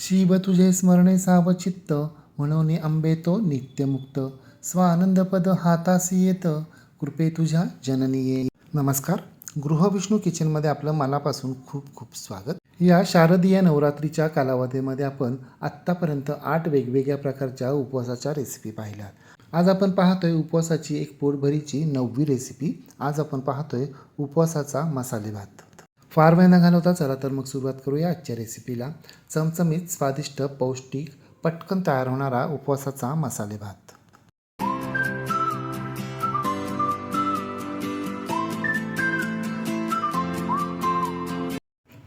शिव तुझे स्मरणे सावचित्त म्हणून आंबे तो नित्यमुक्त स्वानंदपद हातासी येत कृपे तुझ्या जननी ये नमस्कार. गृहविष्णू किचनमध्ये आपलं मनापासून खूप खूप स्वागत. या शारदीय नवरात्रीच्या कालावधीमध्ये आपण आत्तापर्यंत आठ वेगवेगळ्या प्रकारच्या उपवासाच्या रेसिपी पाहिल्या. आज आपण पाहतोय उपवासाची एक पोटभरीची नववी रेसिपी आज आपण पाहतोय उपवासाचा मसाले भात फार वेळ न घालवता चला तर मग सुरुवात करूया आजच्या रेसिपीला चमचमीत स्वादिष्ट पौष्टिक पटकन तयार होणारा उपवासाचा मसाले भात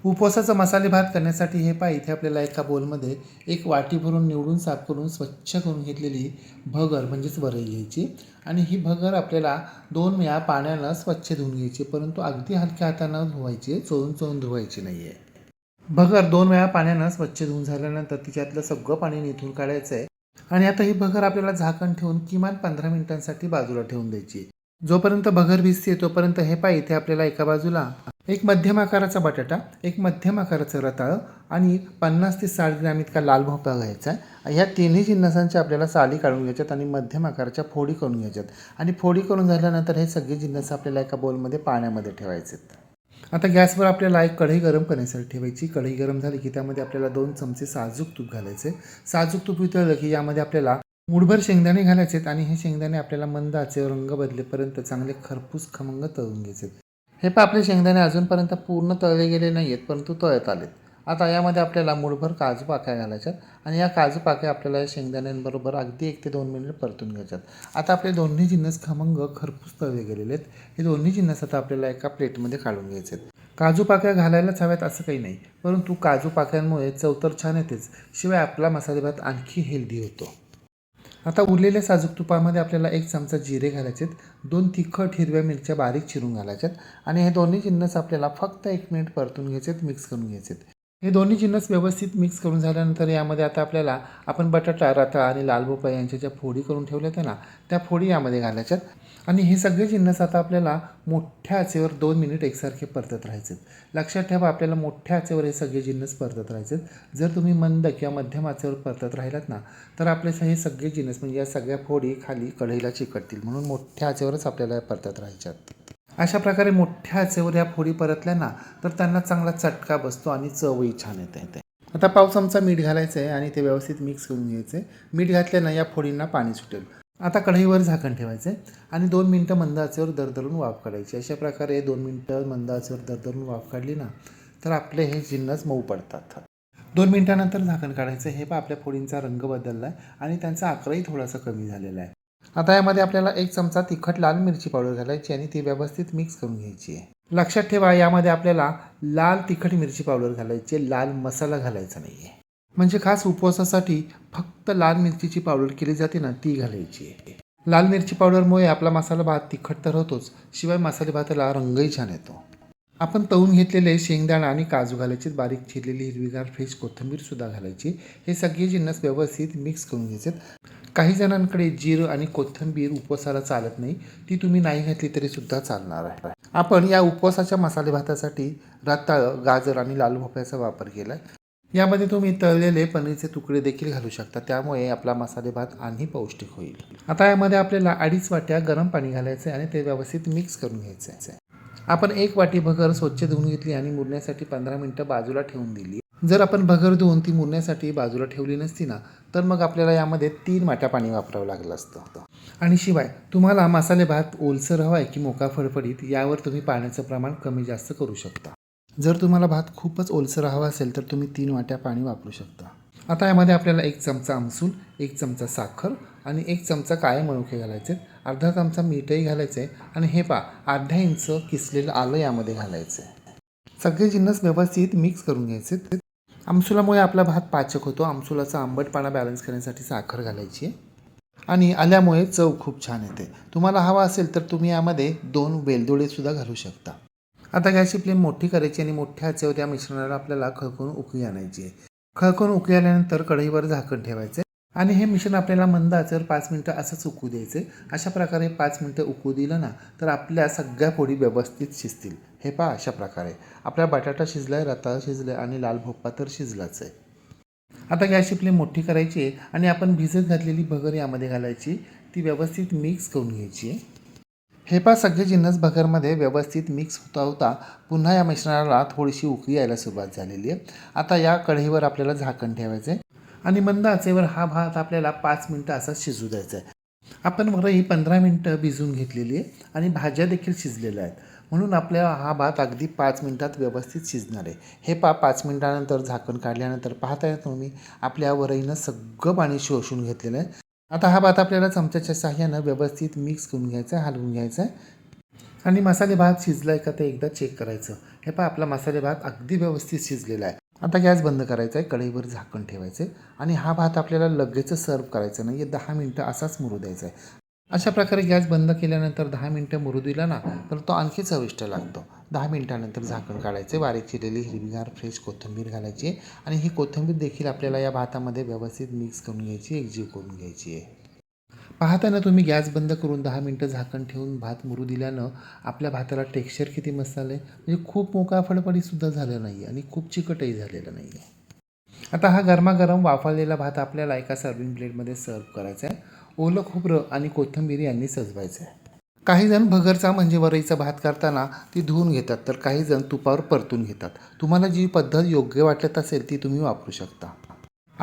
उपवासाचा मसाले भात करण्यासाठी हे पहा इथे आपल्याला एका बोलमध्ये एक वाटी भरून निवडून साफ करून स्वच्छ करून घेतलेली भगर म्हणजेच वरई घ्यायची. आणि ही भगर आपल्याला दोन वेळा पाण्यानं स्वच्छ धुवून घ्यायची परंतु अगदी हलक्या हातानं धुवायची चोळून चोळून धुवायची नाही आहे भगर दोन वेळा पाण्यानं स्वच्छ धुवून झाल्यानंतर तिच्यातलं सगळं पाणी निथून काढायचं आहे आणि आता ही भगर आपल्याला झाकण ठेवून किमान पंधरा मिनिटांसाठी बाजूला ठेवून द्यायची. जोपर्यंत भगर भिजते तोपर्यंत हे पाय इथे आपल्याला एका बाजूला एक मध्यम आकाराचा बटाटा एक मध्यम आकाराचं रताळं आणि पन्नास ते साठ ग्रॅम इतका लाल भोपळा घ्यायचा आहे. ह्या तिन्ही जिन्नसांच्या आपल्याला साली काढून घ्यायच्यात आणि मध्यम आकाराच्या फोडी करून घ्यायच्यात. आणि फोडी करून झाल्यानंतर हे सगळे जिन्नस आपल्याला एका बोलमध्ये पाण्यामध्ये ठेवायचे आता गॅसवर आपल्याला एक कढई गरम करण्यासाठी ठेवायची. कढई गरम झाली की त्यामध्ये आपल्याला दोन चमचे साजूक तूप घालायचे. साजूक तूप वितळलं की यामध्ये आपल्याला मुठभर शेंगदाणे घालायचे आणि हे शेंगदाणे आपल्याला मंद आचेवर रंग बदलेपर्यंत चांगले खरपूस खमंग तळून घ्यायचे हे पण आपले शेंगदाणे अजूनपर्यंत पूर्ण तळले गेले नाही आहेत परंतु तळत आलेत. आता यामध्ये आपल्याला मूळभर काजू पाक्या घालायच्यात आणि या काजू पाक्या आपल्याला या शेंगदाण्यांबरोबर अगदी एक ते दोन मिनिट परतून घ्यायच्यात. आता आपले दोन्ही जिन्नस खमंग खरपूस तळले गेलेले आहेत. हे दोन्ही जिन्नस आता आपल्याला एका प्लेटमध्ये काढून घ्यायचे आहेत काजू पाक्या घालायलाच हव्यात असं काही नाही परंतु काजू पाक्यांमुळे चव तर छान येतेच. शिवाय आपला मसाले भात आणखी हेल्दी होतो. आता उरलेल्या साजूक तुपामध्ये आपल्याला एक चमचा जिरे घालायचे दोन तिखट हिरव्या मिरच्या बारीक चिरून घालायच्यात आणि हे दोन्ही जिन्नस आपल्याला फक्त एक मिनिट परतून घ्यायचेत मिक्स करून घ्यायचेत. हे दोन्ही जिन्नस व्यवस्थित मिक्स करून झाल्यानंतर यामध्ये आता आपल्याला आपण बटाटा रता आणि लाल भोपळा यांच्या ज्या फोडी करून ठेवल्या होत्या ना त्या फोडी यामध्ये घालायच्यात. आणि हे सगळे जिन्नस आता आपल्याला मोठ्या आचेवर दोन मिनिट एकसारखे परतत राहायचे लक्षात ठेवा आपल्याला मोठ्या आचेवर हे सगळे जिन्नस परतत राहायचे जर तुम्ही मंद किंवा मध्यम आचेवर परतत राहिलात ना तर आपले हे सगळे जिन्नस म्हणजे या सगळ्या फोडी खाली कढईला चिकटतील म्हणून मोठ्या आचेवरच आपल्याला परतत राहायच्यात. अशा प्रकारे मोठ्या आचेवर या फोडी परतल्या ना तर त्यांना चांगला चटका बसतो आणि चवही छान येते. आता पाव चमचा मीठ घालायचं आहे आणि ते व्यवस्थित मिक्स करून घ्यायचं. आहे मीठ घातल्यानं या फोडींना पाणी सुटेल. आता कढईवर झाकण ठेवायचं आहे आणि दोन मिनटं मंद आचेवर दरदरून वाफ काढायची. अशा प्रकारे दोन मिनटं मंद आचेवर दरदरून वाफ काढली ना तर आपले हे जिन्नस मऊ पडतात. दोन मिनटानंतर झाकण काढायचं. हे पण आपल्या फोडींचा रंग बदलला आहे आणि त्यांचा आकारही थोडासा कमी झालेला आहे. आता यामध्ये आपल्याला एक चमचा तिखट लाल मिरची पावडर घालायची आणि ती व्यवस्थित मिक्स करून घ्यायची आहे. लक्षात ठेवा यामध्ये आपल्याला लाल तिखट मिरची पावडर घालायची आहे. लाल मसाला घालायचा नाही आहे म्हणजे खास उपवासासाठी फक्त लाल मिरचीची पावडर केली जाते ना ती घालायची आहे. लाल मिरची पावडरमुळे आपला मसाला भात तिखट तर होतोच शिवाय मसाले भाताला रंगही छान येतो. आपण तळून घेतलेले शेंगदाणा आणि काजू घालायचे बारीक चिरलेली हिरवीगार फ्रेश कोथिंबीर सुद्धा घालायची. हे सगळे जिन्नस व्यवस्थित मिक्स करून घ्यायचे काही जणांकडे जिरं आणि कोथिंबीर उपवासाला चालत नाही ती तुम्ही नाही घातली तरी सुद्धा चालणार आहे. आपण या उपवासाच्या मसाले भातासाठी रताळ गाजर आणि लाल भोपळ्याचा वापर केला यामध्ये तुम्ही तळलेले पनीरचे तुकडे देखील घालू शकता. त्यामुळे आपला मसाले भात आणि पौष्टिक होईल. आता यामध्ये आपल्याला अडीच वाट्या गरम पाणी घालायचे आणि ते व्यवस्थित मिक्स करून घ्यायचे आपण एक वाटी भगर स्वच्छ धुवून घेतली आणि मुरण्यासाठी पंधरा मिनटं बाजूला ठेवून दिली. जर आपण भगर धुवून ती मुरण्यासाठी बाजूला ठेवली नसती ना तर मग आपल्याला यामध्ये तीन वाट्या पाणी वापरावं लागलं असतं. आणि शिवाय तुम्हाला मसाले भात ओलसर हवा आहे की मोका फडफडीत यावर तुम्ही पाण्याचं प्रमाण कमी जास्त करू शकता. जर तुम्हाला भात खूपच ओलसर हवा असेल तर तुम्ही तीन वाट्या पाणी वापरू शकता. आता यामध्ये आपल्याला एक चमचा आमसूल एक चमचा साखर आणि एक चमचा काळे मनुके घालायचे अर्धा चमचा मीठही घालायचं आहे आणि हे पा अर्ध्या इंच किसलेलं आलं यामध्ये घालायचं आहे. सगळे जिन्नस व्यवस्थित मिक्स करून घ्यायचे आमसुलामुळे आपला भात पाचक होतो. आमसुलाचा आंबटपणा बॅलन्स करण्यासाठी साखर घालायची. आहे आणि आल्यामुळे चव खूप छान येते. तुम्हाला हवा असेल तर तुम्ही यामध्ये दोन वेलदोडेसुद्धा घालू शकता. आता गॅसची फ्लेम मोठी करायची आणि मोठ्या आचेवर या मिश्रणाला आपल्याला खळकून उकळी आणायची आहे. खळकून उकळी आल्यानंतर कढईवर झाकण ठेवायचे. आणि हे मिश्रण आपल्याला मंद आचेवर पाच मिनटं असंच उकू द्यायचे अशा प्रकारे पाच मिनटं उकू दिलं ना तर आपल्या सगळ्या पोळी व्यवस्थित शिजतील. हे पहा अशा प्रकारे. आपला बटाटा शिजला आहे रताळा शिजला आहे आणि लाल भोप्पा तर शिजलाच आहे. आता गॅसची फ्लेम मोठी करायची आहे आणि आपण भिजत घातलेली भगर यामध्ये घालायची ती व्यवस्थित मिक्स करून घ्यायची आहे. हे पा सगळे जिन्नस भगरमध्ये व्यवस्थित मिक्स होता होता पुन्हा या मिश्रणाला थोडीशी उकळी यायला सुरुवात झालेली आहे. आता या कढईवर आपल्याला झाकण ठेवायचं आहे. आणि मंद आचेवर हा भात आपल्याला पाच मिनटं असा शिजू द्यायचा आहे. आपण वरही पंधरा मिनटं भिजवून घेतलेली आहे आणि भाज्या देखील शिजलेल्या आहेत. म्हणून आपल्या हा भात अगदी पाच मिनटात व्यवस्थित शिजणार आहे. हे पा पाच मिनटानंतर झाकण काढल्यानंतर पाहताय तुम्ही आपल्या वरईनं सगळं पाणी शोषून घेतलेलं आहे. आता हा भात आपल्याला चमच्याच्या साह्यानं व्यवस्थित मिक्स करून घ्यायचा आहे हलवून घ्यायचा आहे. आणि मसाले भात शिजला आहे का ते एकदा चेक करायचं. हे पहा आपला मसाले भात अगदी व्यवस्थित शिजलेला आहे. आता गॅस बंद करायचा आहे कढईवर झाकण ठेवायचं आहे आणि हा भात आपल्याला लगेच सर्व करायचा नाही दहा मिनटं असाच मुरू द्यायचा आहे. अशा प्रकारे गॅस बंद केल्यानंतर दहा मिनटं मुरू दिला ना तर तो आणखी चविष्ट लागतो. दहा मिनटानंतर झाकण काढायचे बारीक चिरलेली हिरवीगार फ्रेश कोथिंबीर घालायची आणि ही कोथिंबीर देखील आपल्याला या भातामध्ये व्यवस्थित मिक्स करून घ्यायची एकजीव करून घ्यायची आहे. पाहताना तुम्ही गॅस बंद करून दहा मिनटं झाकण ठेवून भात मुरू दिल्यानं आपल्या भाताला टेक्स्चर किती मस्त आलं आहे म्हणजे खूप मोका फडफडीसुद्धा झालं नाही आणि खूप चिकटही झालेलं नाही आहे आता हा गरमागरम वाफाळलेला भात आपल्याला एका सर्विंग प्लेटमध्ये सर्व करायचा आहे ओलं खोबरं आणि कोथिंबीर यांनी सजवायचं आहे काही जण भगरचा म्हणजे वरईचा भात करताना ती धुवून घेतात तर काही जण तुपावर परतून घेतात. तुम्हाला जी पद्धत योग्य वाटत असेल ती तुम्ही वापरू शकता.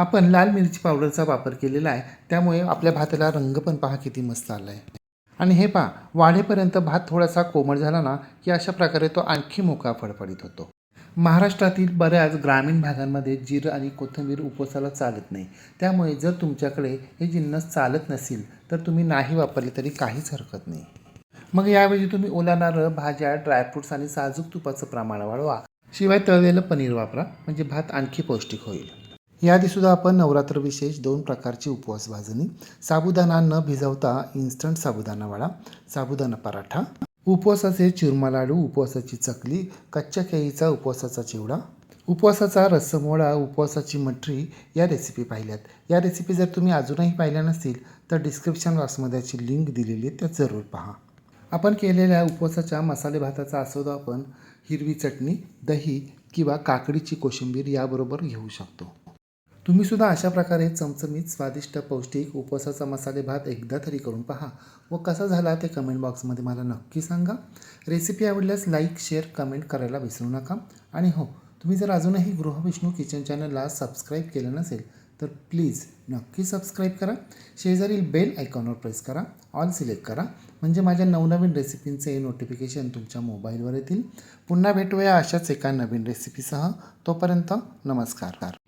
आपण लाल मिरची पावडरचा वापर केलेला आहे. त्यामुळे आपल्या भाताला रंग पण पहा किती मस्त आला आहे आणि हे पहा वाढेपर्यंत भात थोडासा कोमळ झाला ना की अशा प्रकारे तो आणखी मोका फडफडीत होतो. महाराष्ट्रातील बऱ्याच ग्रामीण भागांमध्ये जिरं आणि कोथिंबीर उपवासाला चालत नाही. त्यामुळे जर तुमच्याकडे हे जिन्नस चालत नसेल तर तुम्ही नाही वापरले तरी काहीच हरकत नाही. मग यावेळी तुम्ही ओला नारळ भाज्या ड्रायफ्रुट्स आणि साजूक तुपाचं प्रमाण वाढवा. शिवाय तळलेलं पनीर वापरा म्हणजे भात आणखी पौष्टिक होईल. याआधीसुद्धा आपण नवरात्र विशेष दोन प्रकारची उपवास भाजणी साबुदाणा न भिजवता इन्स्टंट साबुदाणा वडा साबुदाणा पराठा उपवासाचे चुरमा लाडू उपवासाची चकली कच्च्या केळीचा उपवासाचा चिवडा उपवासाचा रस्समोळा उपवासाची मठरी या रेसिपी पाहिल्यात. या रेसिपी जर तुम्ही अजूनही पाहिल्या नसतील तर डिस्क्रिप्शन बॉक्समध्ये याची लिंक दिलेली आहे त्या जरूर पहा. आपण केलेल्या उपवासाच्या मसाले भाताचा आस्वाद आपण हिरवी चटणी दही किंवा काकडीची कोशिंबीर याबरोबर घेऊ शकतो. तुम्ही सुद्धा अशा प्रकारे चमचमीत स्वादिष्ट पौष्टिक उपवासाचा मसाले भात एकदा तरी करून पहा. व कसा झाला ते कमेंट बॉक्समध्ये मला नक्की सांगा. रेसिपी आवडल्यास लाईक शेअर कमेंट करायला विसरू नका. आणि हो तुम्ही जर अजूनही गृहविष्णू किचन चॅनलला सबस्क्राईब केलं नसेल तर प्लीज नक्की सबस्क्राईब करा. शेजारील बेल आयकॉनवर प्रेस करा. ऑल सिलेक्ट करा. म्हणजे माझ्या नवनवीन रेसिपींचे नोटिफिकेशन तुमच्या मोबाईलवर येतील. पुन्हा भेटूया अशाच एका नवीन रेसिपीसह तोपर्यंत नमस्कार.